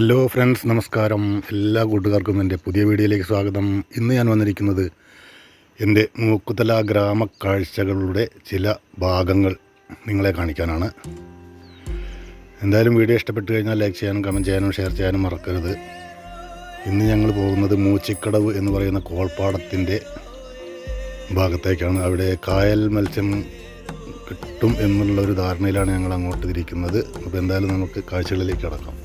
Hello friends നമസ്കാരം. എല്ലാ കൂട്ടുകാർക്കും എന്റെ പുതിയ വീഡിയോയിലേക്ക് സ്വാഗതം. ഇന്ന് ഞാൻ വന്നിരിക്കുന്നത് എന്റെ മൂക്കുതല ഗ്രാമ കാഴ്ചകളുടെ ചില ഭാഗങ്ങൾ നിങ്ങളെ കാണിക്കാനാണ്. എന്തായാലും വീഡിയോ ഇഷ്ടപ്പെട്ട് കഴിഞ്ഞാൽ ലൈക്ക് ചെയ്യാനും കമന്റ് ചെയ്യാനും ഷെയർ ചെയ്യാനും മറക്കരുത്. ഇന്ന് ഞങ്ങൾ പോകുന്നത് മൂച്ചിക്കടവ് എന്ന് പറയുന്ന കോൾപ്പാടത്തിന്റെ ഭാഗത്തേക്കാണ്. അവിടെ കായൽ മത്സ്യം കിട്ടും എന്നുള്ള ഒരു ധാരണയിലാണ് ഞങ്ങൾ അങ്ങോട്ട് തിരിക്കുന്നത്. അപ്പോൾ എന്തായാലും നമുക്ക് കാഴ്ചകളിലേക്ക് കടക്കാം.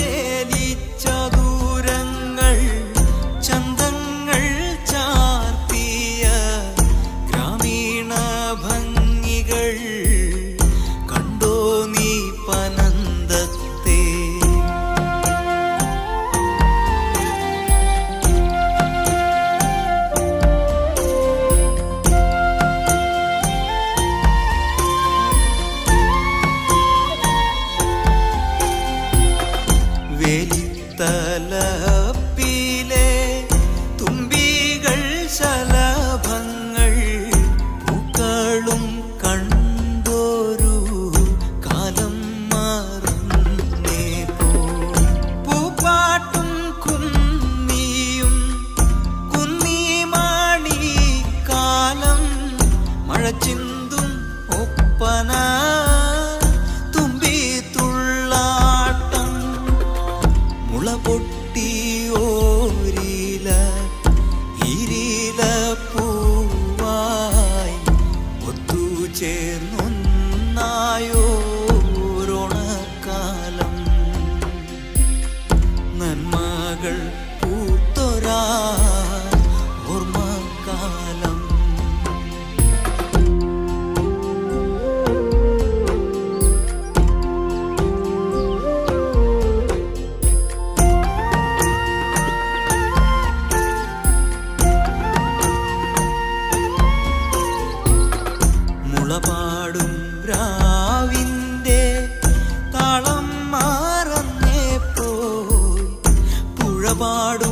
love. മഴ ചിന്തും ഒപ്പന நடவாடும்